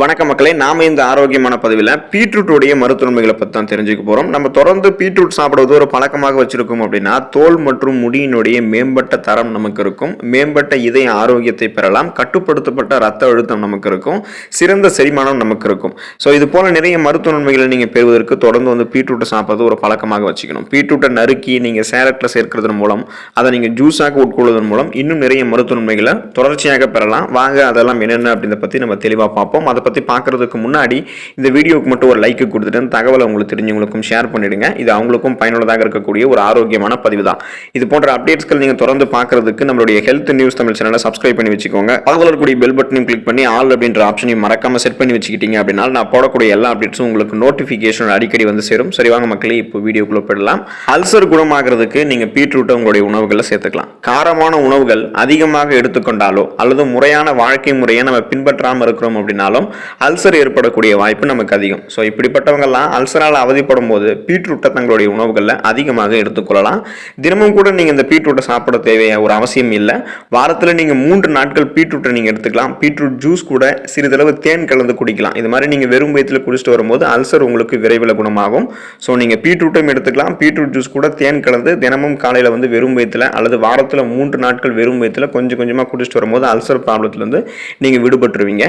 வணக்க மக்களே நாம இந்த ஆரோக்கியமான பதிவில் பீட்ரூட்டுடைய மருத்துவமைகளை பற்றி தான் தெரிஞ்சுக்க போகிறோம் நம்ம தொடர்ந்து பீட்ரூட் சாப்பிடுவது ஒரு பழக்கமாக வச்சிருக்கோம் அப்படின்னா தோல் மற்றும் முடியினுடைய மேம்பட்ட தரம் நமக்கு இருக்கும். மேம்பட்ட இதய ஆரோக்கியத்தை பெறலாம். கட்டுப்படுத்தப்பட்ட ரத்த அழுத்தம் நமக்கு இருக்கும். சிறந்த செரிமானம் நமக்கு இருக்கும். ஸோ இது போல நிறைய மருத்துவ நன்மைகளை நீங்கள் பெறுவதற்கு தொடர்ந்து வந்து பீட்ரூட்டை சாப்பிட்றது ஒரு பழக்கமாக வச்சுக்கணும். பீட்ரூட்டை நறுக்கி நீங்கள் சேலட்டில் சேர்க்கிறதன் மூலம் அதை நீங்கள் ஜூஸாக உட்கொள்வதன் மூலம் இன்னும் நிறைய மருத்துவ நன்மைகளை தொடர்ச்சியாக பெறலாம். வாங்க அதெல்லாம் என்னென்ன அப்படின்றத பற்றி நம்ம தெளிவாக பார்ப்போம். அதை பற்றி பார்க்குறதுக்கு முன்னாடி இந்த வீடியோவுக்கு மட்டும் ஒரு லைக் கொடுத்துட்டு அந்த தகவலை உங்களுக்கு தெரிஞ்சவங்களுக்கும் ஷேர் பண்ணிடுங்க. இது அவங்களுக்கும் பயனுள்ளதாக இருக்கக்கூடிய ஒரு ஆரோக்கியமான பதிவு தான். இது போன்ற அப்டேட்ஸ்கள் நீங்கள் தொடர்ந்து பார்க்கறதுக்கு நம்மளுடைய ஹெல்த் நியூஸ் தமிழ் சேனலை சப்ஸ்கிரைப் பண்ணி வச்சுக்கோங்க. அதில் இருக்கக்கூடிய பெல் பட்டனையும் கிளிக் பண்ணி ஆல் அப்படின்ற ஆப்ஷனையும் மறக்காமல் செட் பண்ணி வச்சுக்கிட்டீங்க அப்படின்னா நான் போடக்கூடிய எல்லா அப்டேட்ஸும் உங்களுக்கு நோட்டிஃபிகேஷன் அடிக்கடி வந்து சேரும். சரி வாங்க மக்களே இப்போ வீடியோக்குள்ளே போயிடலாம். அல்சர் குணமாகிறதுக்கு நீங்கள் பீட்ரூட்டை உங்களுடைய உணவுகளை சேர்த்துக்கலாம். காரமான உணவுகள் அதிகமாக எடுத்துக்கொண்டாலோ அல்லது முறையான வாழ்க்கை முறையை நம்ம பின்பற்றாமல் இருக்கிறோம் அப்படின்னாலும் அல்சர் ஏற்படக்கூடிய வாய்ப்பு நமக்கு அதிகம். ஸோ இப்படிப்பட்டவங்கெல்லாம் அல்சரால் அவதிப்படும் போது பீட்ரூட்டை தங்களுடைய உணவுகளில் அதிகமாக எடுத்துக்கொள்ளலாம். தினமும் கூட நீங்கள் இந்த பீட்ரூட்டை சாப்பிட தேவைய ஒரு அவசியம் இல்லை. வாரத்தில் நீங்கள் மூன்று நாட்கள் பீட்ரூட்டை நீங்கள் எடுத்துக்கலாம். பீட்ரூட் ஜூஸ் கூட சிறிதளவு தேன் கலந்து குடிக்கலாம். இது மாதிரி நீங்கள் வெறும் வயிற்றில் குடிச்சிட்டு வரும்போது அல்சர் உங்களுக்கு விரைவில் குணமாகும். ஸோ நீங்கள் பீட்ரூட்டையும் எடுத்துக்கலாம். பீட்ரூட் ஜூஸ் கூட தேன் கலந்து தினமும் காலையில் வந்து வெறும் வயிற்றில் அல்லது வாரத்தில் மூன்று நாட்கள் வெறும் வயிற்றில் கொஞ்சம் கொஞ்சமாக குடிச்சிட்டு வரும்போது அல்சர் ப்ராப்ளத்துலேருந்து நீங்கள் விடுபட்டுருவீங்க.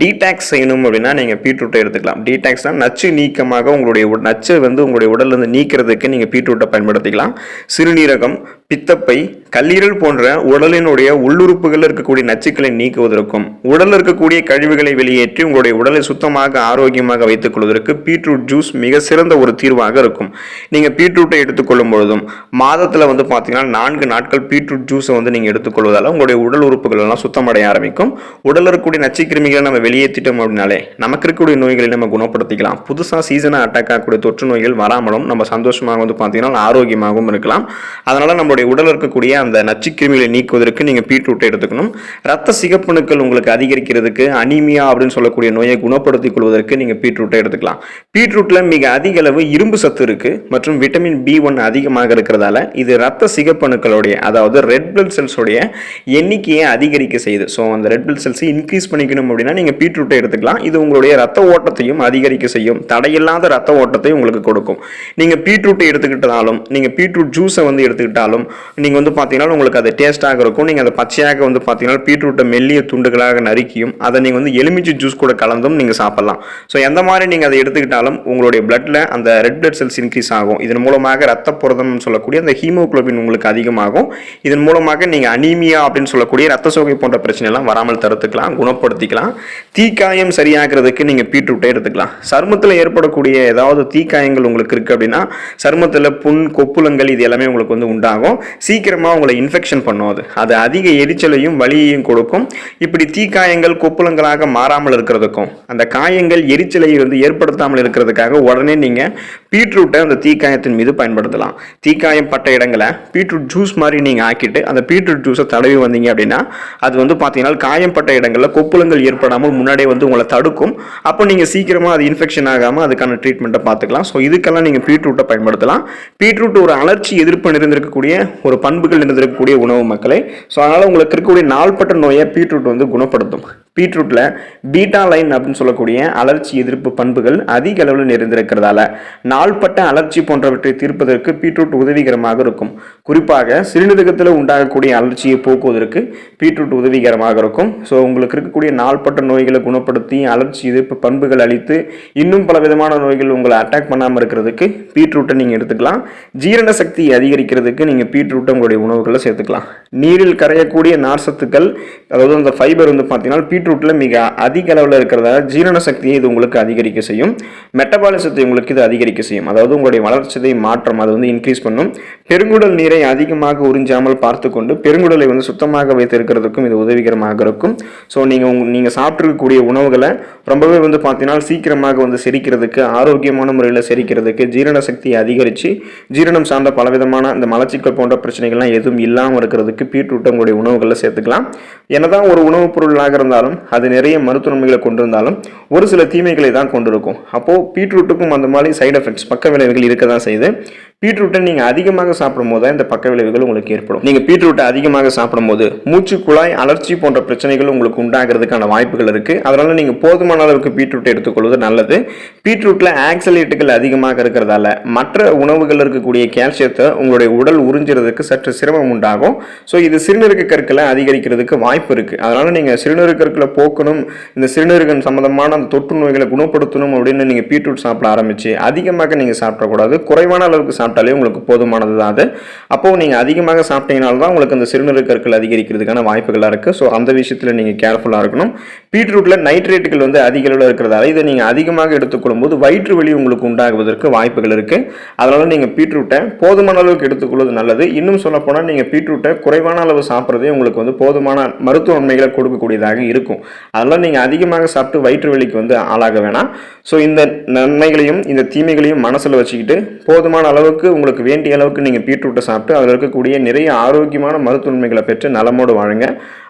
டீடாக்ஸ் செய்யணும் அப்படின்னா நீங்கள் பீட்ரூட்டை எடுத்துக்கலாம். டீடாக்ஸ்னா நச்சு நீக்கமாக உங்களுடைய உட- வந்து உங்களுடைய உடலிருந்து நீக்கிறதுக்கு நீங்கள் பீட்ரூட்டை பயன்படுத்திக்கலாம். சிறுநீரகம் பித்தப்பை கல்லீரல் போன்ற உடலினுடைய உள்ளுறுப்புகளில் இருக்கக்கூடிய நச்சுக்களை நீக்குவதற்கும் உடலில் இருக்கக்கூடிய கழிவுகளை வெளியேற்றி உங்களுடைய உடலை சுத்தமாக ஆரோக்கியமாக வைத்துக் கொள்வதற்கு பீட்ரூட் ஜூஸ் மிக சிறந்த ஒரு தீர்வாக இருக்கும். நீங்கள் பீட்ரூட்டை எடுத்துக்கொள்ளும் பொழுதும் மாதத்தில் வந்து பார்த்தீங்கன்னா நான்கு நாட்கள் பீட்ரூட் ஜூஸை வந்து நீங்கள் எடுத்துக்கொள்வதால் உங்களுடைய உடல் உறுப்புகள் எல்லாம் சுத்தமடைய ஆரம்பிக்கும். உடலில் இருக்கக்கூடிய நச்சுக்கிருமிகளை நம்ம வெளியேற்றிட்டோம் அப்படின்னாலே நமக்கு இருக்கக்கூடிய நோய்களை நம்ம குணப்படுத்திக்கலாம். புதுசாக சீசனாக அட்டாக் ஆகக்கூடிய தொற்று நோய்கள் வராமலும் நம்ம சந்தோஷமாக வந்து பார்த்தீங்கன்னா ஆரோக்கியமாகவும் இருக்கலாம். அதனால் நம்ம உங்களுடைய உடல் இருக்கக்கூடிய அந்த நச்சுக்கிருமிகளை நீக்குவதற்கு நீங்கள் பீட்ரூட்டை எடுத்துக்கணும். ரத்த சிகப்பணுக்கள் உங்களுக்கு அதிகரிக்கிறதுக்கு அனிமியா அப்படின்னு சொல்லக்கூடிய நோயை குணப்படுத்திக் கொள்வதற்கு நீங்கள் பீட்ரூட்டை எடுத்துக்கலாம். பீட்ரூட்டில் மிக அதிக அளவு இரும்பு சத்து இருக்குது மற்றும் விட்டமின் பி ஒன் அதிகமாக இருக்கிறதால இது ரத்த சிகப்பணுக்களுடைய அதாவது ரெட் பிளட் செல்ஸோடைய எண்ணிக்கையை அதிகரிக்க செய்யுது. ஸோ அந்த ரெட் பிளட் செல்ஸை இன்க்ரீஸ் பண்ணிக்கணும் அப்படின்னா நீங்கள் பீட்ரூட்டை எடுத்துக்கலாம். இது உங்களுடைய ரத்த ஓட்டத்தையும் அதிகரிக்க செய்யும். தடையில்லாத ரத்த ஓட்டத்தை உங்களுக்கு கொடுக்கும். நீங்கள் பீட்ரூட்டை எடுத்துக்கிட்டாலும் நீங்கள் பீட்ரூட் ஜூஸை வந்து எடுத்துக்கிட்டாலும் நீங்கள் வந்து பார்த்தீங்கன்னா உங்களுக்கு அது டேஸ்ட்டாக இருக்கும். நீங்கள் அதை பச்சையாக வந்து பார்த்தீங்கன்னா பீட்ரூட்டை மெல்லிய துண்டுகளாக நறுக்கியும் அதை நீங்கள் வந்து எலுமிச்சை ஜூஸ் கூட கலந்தும் நீங்கள் சாப்பிட்லாம். ஸோ எந்த மாதிரி நீங்கள் அதை எடுத்துக்கிட்டாலும் உங்களுடைய பிளட்டில் அந்த ரெட் பிளட் செல்ஸ் இன்க்ரீஸ் ஆகும். இதன் மூலமாக ரத்த புரதம் சொல்லக்கூடிய அந்த ஹீமோகுளோபின் உங்களுக்கு அதிகமாகும். இதன் மூலமாக நீங்கள் அனீமியா அப்படின்னு சொல்லக்கூடிய ரத்த சோகை போன்ற பிரச்சனைலாம் வராமல் தடுத்துக்கலாம் குணப்படுத்திக்கலாம். தீக்காயம் சரியாகிறதுக்கு நீங்கள் பீட்ரூட்டை எடுத்துக்கலாம். சருமத்தில் ஏற்படக்கூடிய ஏதாவது தீக்காயங்கள் உங்களுக்கு இருக்குது அப்படின்னா சருமத்தில் புண் கொப்புளங்கள் இது எல்லாமே உங்களுக்கு வந்து உண்டாகும். சீக்கிரமாக உங்களை இன்ஃபெக்ஷன் பண்ணும் அது. அது அதிக எரிச்சலையும் வலியையும் கொடுக்கும். இப்படி தீக்காயங்கள் கொப்புளங்களாக மாறாமல் இருக்கிறதுக்கும் அந்த காயங்கள் எரிச்சலை வந்து ஏற்படுத்தாமல் இருக்கிறதுக்காக உடனே நீங்கள் பீட்ரூட்டை அந்த தீக்காயத்தின் மீது பயன்படுத்தலாம். தீக்காயம் பட்ட இடங்களை பீட்ரூட் ஜூஸ் மாதிரி நீங்கள் ஆக்கிட்டு அந்த பீட்ரூட் ஜூஸை தடவி வந்தீங்க அப்படின்னா அது வந்து பார்த்தீங்கன்னா காயம்பட்ட இடங்களில் கொப்புளங்கள் ஏற்படாமல் முன்னாடியே வந்து உங்களை தடுக்கும். அப்போ நீங்கள் சீக்கிரமாக அது இன்ஃபெக்ஷன் ஆகாமல் அதுக்கான ட்ரீட்மெண்ட்டை பார்த்துக்கலாம் ஸோ இதுக்கெல்லாம் நீங்கள் பீட்ரூட்டை பயன்படுத்தலாம். பீட்ரூட் ஒரு அலர்ச்சி எதிர்ப்பு நிறைந்திருக்கக்கூடிய ஒரு பண்புகள் நிறைந்திருக்கக்கூடிய உணவு மக்களை. ஸோ அதனால் உங்களுக்கு இருக்கக்கூடிய நாள்பட்ட நோயை பீட்ரூட் வந்து குணப்படுத்தும். பீட்ரூட்டில் பீட்டா லைன் அப்படின்னு சொல்லக்கூடிய அலர்ச்சி எதிர்ப்பு பண்புகள் அதிக அளவில் நிறைந்திருக்கிறதால நாள்பட்ட அலர்ச்சி போன்றவற்றை தீர்ப்பதற்கு பீட்ரூட் உதவிகரமாக இருக்கும். குறிப்பாக சிறுநீரகத்தில் உண்டாகக்கூடிய அலர்ச்சியை போக்குவதற்கு பீட்ரூட் உதவிகரமாக இருக்கும். ஸோ உங்களுக்கு இருக்கக்கூடிய நாள்பட்ட நோய்களை குணப்படுத்தி அலர்ச்சி எதிர்ப்பு பண்புகள் அளித்து இன்னும் பல விதமான நோய்கள் உங்களை அட்டாக் பண்ணாமல் இருக்கிறதுக்கு பீட்ரூட்டை நீங்கள் எடுத்துக்கலாம். ஜீரண சக்தியை அதிகரிக்கிறதுக்கு நீங்கள் பீட்ரூட்டை உங்களுடைய உணவுகளை சேர்த்துக்கலாம். நீரில் கரையக்கூடிய நார்சத்துக்கள் அதாவது அந்த ஃபைபர் வந்து பார்த்தீங்கன்னா பீட்ரூட்டில் மிக அதிக அளவில் இருக்கிறதால ஜீரண சக்தியை இது உங்களுக்கு அதிகரிக்க செய்யும். மெட்டபாலிசத்தை உங்களுக்கு இது அதிகரிக்க செய்யும். அதாவது உங்களுடைய வளர்ச்சிதை மாற்றம் அது வந்து இன்க்ரீஸ் பண்ணும். பெருங்குடல் நீரை அதிகமாக உறிஞ்சாமல் பார்த்து கொண்டு பெருங்குடலை வந்து சுத்தமாக வைத்திருக்கிறதுக்கும் இது உதவிகரமாக இருக்கும். ஸோ நீங்கள் உங் நீங்கள் சாப்பிட்ருக்கக்கூடிய உணவுகளை ரொம்பவே வந்து பார்த்தீங்கன்னா சீக்கிரமாக வந்து செரிக்கிறதுக்கு ஆரோக்கியமான முறையில் செரிக்கிறதுக்கு ஜீரண சக்தியை அதிகரித்து ஜீரணம் சார்ந்த பலவிதமான இந்த மலச்சிக்கல் போன்ற பிரச்சனைகள்லாம் எதுவும் இல்லாமல் இருக்கிறதுக்கு பீட்ரூட்டை உங்களுடைய உணவுகளில் சேர்த்துக்கலாம். என்னதான் ஒரு உணவுப் பொருளாக இருந்தாலும் அது நிறைய மருத்துவ நன்மைகளை கொண்டிருந்தாலும் ஒரு சில தீமைகளை தான் கொண்டிருக்கும். அப்போது பீட்ரூட்டுக்கும் அந்த மாதிரி சைடு எஃபெக்ட்ஸ் பக்க விளைவுகள் இருக்க தான் செய்யுது. பீட்ரூட்டை நீங்கள் அதிகமாக சாப்பிடும் போது தான் இந்த பக்க விளைவுகள் உங்களுக்கு ஏற்படும். நீங்கள் பீட்ரூட்டை அதிகமாக சாப்பிடும்போது மூச்சு குழாய் அலர்ச்சி போன்ற பிரச்சனைகள் உங்களுக்கு உண்டாகிறதுக்கான வாய்ப்புகள் இருக்குது அதனால் நீங்கள் போதுமான அளவுக்கு பீட்ரூட்டை எடுத்துக்கொள்வது நல்லது. பீட்ரூட்டில் ஆக்சலேட்டுகள் அதிகமாக இருக்கிறதால மற்ற உணவுகள் இருக்கக்கூடிய கால்சியத்தை உங்களுடைய உடல் உறிஞ்சுறதுக்கு சற்று சிரமம் உண்டாகும். ஸோ இது சிறுநீரக கற்களை அதிகரிக்கிறதுக்கு வாய்ப்பு இருக்குது அதனால் நீங்கள் சிறுநீரக கற்களை போக்கணும் இந்த சிறுநீரகம் சம்மந்தமான அந்த தொற்று நோய்களை குணப்படுத்தணும் அப்படின்னு நீங்கள் பீட்ரூட் சாப்பிட ஆரம்பித்து அதிகமாக நீங்கள் சாப்பிடக்கூடாது. குறைவான அளவுக்கு சாப்பிட்டாலே உங்களுக்கு போதுமானது தான் அது. அப்போது நீங்கள் அதிகமாக சாப்பிட்டீங்கனால தான் உங்களுக்கு அந்த சிறுநீரக கற்கள் அதிகரிக்கிறதுக்கான வாய்ப்புகளாக இருக்குது ஸோ அந்த விஷயத்தில் நீங்கள் கேர்ஃபுல்லாக இருக்கணும். பீட்ரூட்டில் நைட்ரேட்டுகள் வந்து அதிக அளவில் இருக்கிறதால இதை நீங்கள் அதிகமாக எடுத்துக்கொள்ளும் போது வயிற்று வலி உங்களுக்கு உண்டாகுவதற்கு வாய்ப்புகள் இருக்குது அதனால் நீங்கள் பீட்ரூட்டை போதுமான அளவுக்கு எடுத்துக்கொள்வது நல்லது. இன்னும் சொல்லப்போனால் நீங்கள் பீட்ரூட்டை குறைவான அளவு சாப்பிட்றதே உங்களுக்கு வந்து போதுமான மருத்துவ நன்மைகளை கொடுக்கக்கூடியதாக இருக்கும். அதனால் நீங்கள் அதிகமாக சாப்பிட்டு வயிற்று வலிக்கு வந்து ஆளாக வேணாம். ஸோ இந்த நன்மைகளையும் இந்த தீமைகளையும் மனசில் வச்சுக்கிட்டு போதுமான அளவுக்கு உங்களுக்கு வேண்டிய அளவுக்கு நீங்கள் பீட்ரூட்டை சாப்பிட்டு அதில் இருக்கக்கூடிய நிறைய ஆரோக்கியமான மருத்துவ நன்மைகளை பெற்று நலமோடு வாழுங்க.